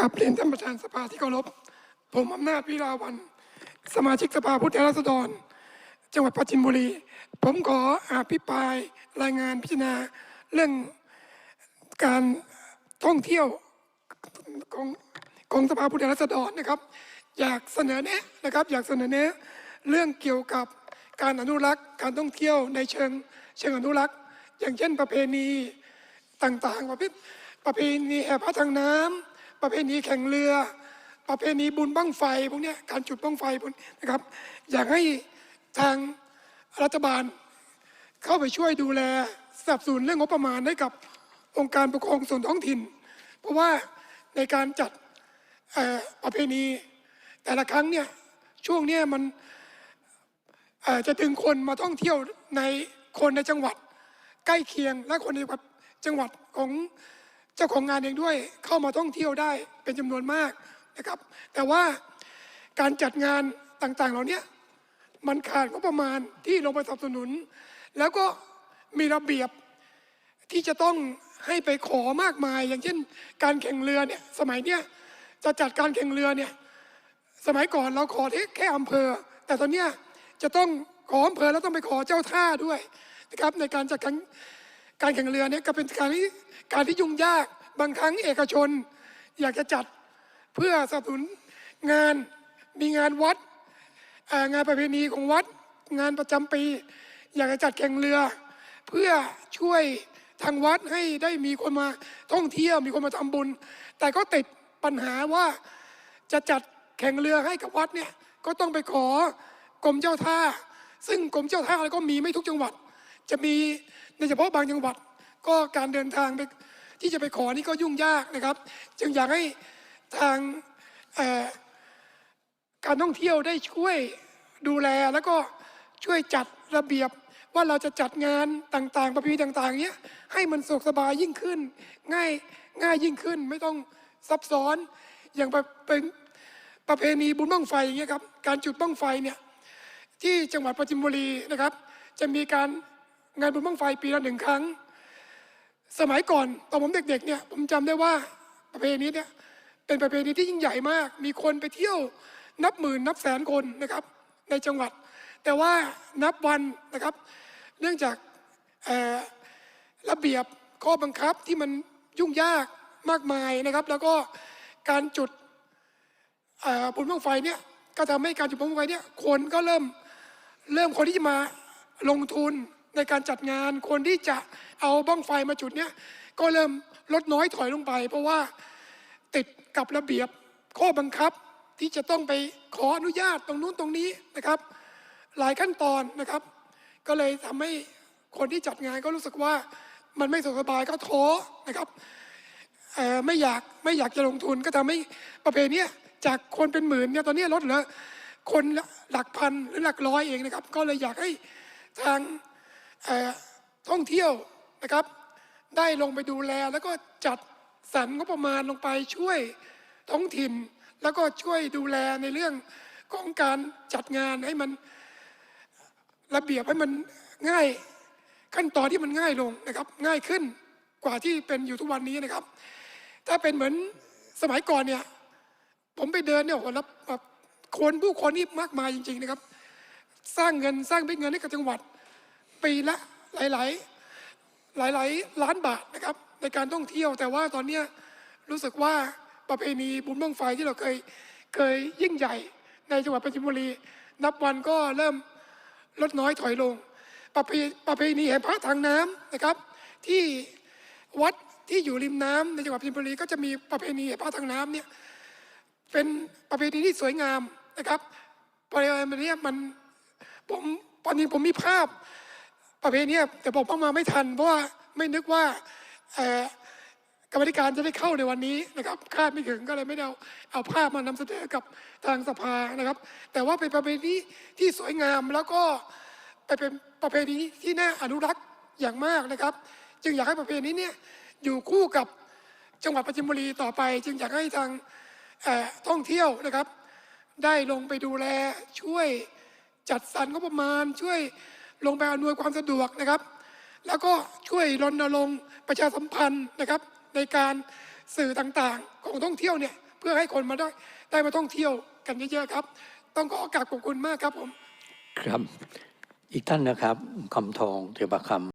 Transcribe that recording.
กับเรียนท่านประธานสภาที่เคารพ ผมอำนาจวิลาวัน สมาชิกสภาผู้แทนราษฎร จังหวัดปราจินบุรี ผมขออภิปรายรายงานพิจารณาเรื่องการท่องเที่ยวของของสภาผู้แทนราษฎรนะครับ อยากเสนอแนะนะครับ อยากเสนอแนะเรื่องเกี่ยวกับการอนุรักษ์ การท่องเที่ยวในเชิงเชิงอนุรักษ์ อย่างเช่นประเพณีต่างๆประเภทประเพณีแห่พระทางน้ำ ประเพณีแข่งเรือ ประเพณีบุญบั้งไฟพวกนี้การจุดบั้งไฟพวกนี้นะครับ อยากให้ทางรัฐบาลเข้าไปช่วยดูแลสนับสนุนเรื่องงบประมาณให้กับองค์การปกครองส่วนท้องถิ่น เพราะว่าในการจัดประเพณีแต่ละครั้งเนี่ยช่วงเนี้ยมันจะดึงคนมาท่องเที่ยวในคนในจังหวัด ใกล้เคียงและคนในจังหวัดของ จ้าของงานเองด้วยเข้ามาท่องเที่ยวได้เป็นจำนวนมากนะครับ แต่ว่าการจัดงานต่างๆ เหล่านี้มันขาดงบประมาณที่ลงไปสนับสนุน แล้วก็มีระเบียบที่จะต้องให้ไปขอมากมาย อย่างเช่น การแข่งเรือเนี่ยสมัยเนี้ยจะจัดการแข่งเรือเนี่ยสมัยก่อนเราขอแค่แค่อำเภอ แต่ตอนเนี้ยจะต้องขออำเภอแล้วต้องไปขอเจ้าท่าด้วยนะครับในการจัดการ การแข่งเรือเนี่ยก็เป็นการที่การที่ยุ่งยากบางครั้งเอกชน อยากจะจัดเพื่อสนับสนุนงานมีงานวัดงานประเพณีของวัด งานประจำปี อยากจะจัดแข่งเรือ เพื่อช่วยทางวัดให้ได้มีคนมาท่องเที่ยวมีคนมาทำบุญ แต่ก็ติดปัญหาว่าจะจัดแข่งเรือให้กับวัดเนี่ยก็ต้องไปขอกรมเจ้าท่า ซึ่งกรมเจ้าท่าก็มีไม่ทุกจังหวัด จะมีในเฉพาะบางจังหวัดก็การเดินทางไปที่จะไปขอนี่ก็ยุ่งยากนะครับ จึงอยากให้ทางการท่องเที่ยวได้ช่วยดูแลแล้วก็ช่วยจัดระเบียบว่าเราจะจัดงานต่างๆ ประเพณีต่าง ๆเนี้ยให้มันสะดวกสบายยิ่งขึ้น ง่ายง่ายยิ่งขึ้น ไม่ต้องซับซ้อนอย่างเป็นประเพณีบุญบั้งไฟอย่างเงี้ยครับการจุดบั้งไฟเนี่ยที่จังหวัดปราจินบุรีนะครับ จะมีการ งานบุญบั้งไฟปีละหนึ่งครั้ง สมัยก่อนตอนผมเด็กๆเนี่ยผมจำได้ว่าประเพณีเนี่ยเป็นประเพณีที่ยิ่งใหญ่มาก มีคนไปเที่ยวนับหมื่นนับแสนคนนะครับในจังหวัด แต่ว่านับวันนะครับ เนื่องจากระเบียบข้อบังคับที่มันยุ่งยากมากมายนะครับ แล้วก็การจุดบุญบั้งไฟเนี่ยก็ทำให้การจุดบุญบั้งไฟเนี่ยคนก็เริ่มเริ่มคนที่จะมาลงทุน ในการจัดงานคนที่จะเอาบ้องไฟมาจุดเนี้ยก็เริ่มลดน้อยถอยลงไป เพราะว่าติดกับระเบียบข้อบังคับที่จะต้องไปขออนุญาตตรงนู้นตรงนี้นะครับ หลายขั้นตอนนะครับ ก็เลยทำให้คนที่จัดงานก็รู้สึกว่ามันไม่สบายก็ท้อนะครับไม่อยากไม่อยากจะลงทุนก็ทำให้ประเพณีเนี้จากคนเป็นหมื่นเนี่ยตอนนี้ลดเหลือคนหลักพันหรือหลักร้อยเองนะครับ ก็เลยอยากให้ทาง องเที่ยวนะครับ ได้ลงไปดูแลแล้วก็จัดสรรงบประมาณลงไปช่วยท้องถิ่น แล้วก็ช่วยดูแลในเรื่องของการจัดงานให้มันระเบียบให้มันง่ายขั้นตอนที่มันง่ายลงนะครับ ง่ายขึ้นกว่าที่เป็นอยู่ทุกวันนี้นะครับ ถ้าเป็นเหมือนสมัยก่อนเนี่ย ผมไปเดินเนี่ยโหแล้วแบบคนผู้คนนี่มากมายจริง ๆนะครับ สร้างเงินสร้างเป็นเงินให้กับจังหวัด ปีละ หลายๆ หลายๆ ล้านบาทนะครับในการท่องเที่ยวแต่ว่าตอนเนี้รู้สึกว่าประเพณีบุญบั้งไฟที่เราเคยเคยยิ่งใหญ่ในจังหวัดปราจินบุรี นับวันก็เริ่มลดน้อยถอยลง ประเพประเพณีแห่พระทางน้ำนะครับ ที่วัดที่อยู่ริมน้ำในจังหวัดปราจินบุรีก็จะมีประเพณีแห่พระทางน้ำเนี่ยเป็นประเพณีที่สวยงามนะครับประเพณีนี้มันผมตอนนี้ผมมีภาพ ประเพณีนี้แต่ผมเอามาไม่ทัน เพราะว่าไม่นึกว่ากรรมธิการจะได้เข้าในวันนี้นะครับคาดไม่ถึงก็เลยไม่ได้เอาเอาภาพมานำเสนอกับทางสภานะครับ แต่ว่าเป็นประเพณีที่สวยงามแล้วก็เป็นประเพณีที่น่าอนุรักษ์อย่างมากนะครับ จึงอยากให้ประเพณีเนี้ยอยู่คู่กับจังหวัดปราจินบุรีต่อไป จึงอยากให้ทางท่องเที่ยวนะครับ ได้ลงไปดูแลช่วยจัดสรรงบประมาณช่วย ลงไปอำนวยความสะดวกนะครับ แล้วก็ช่วยรณรงค์ประชาสัมพันธ์นะครับ ในการสื่อต่างๆ ของท่องเที่ยวเนี่ยเพื่อให้คนมาได้ได้มาท่องเที่ยวกันเยอะๆครับ ต้องขอกราบขอบคุณมากครับผม ครับ อีกท่านนะครับคำทองเทวคำ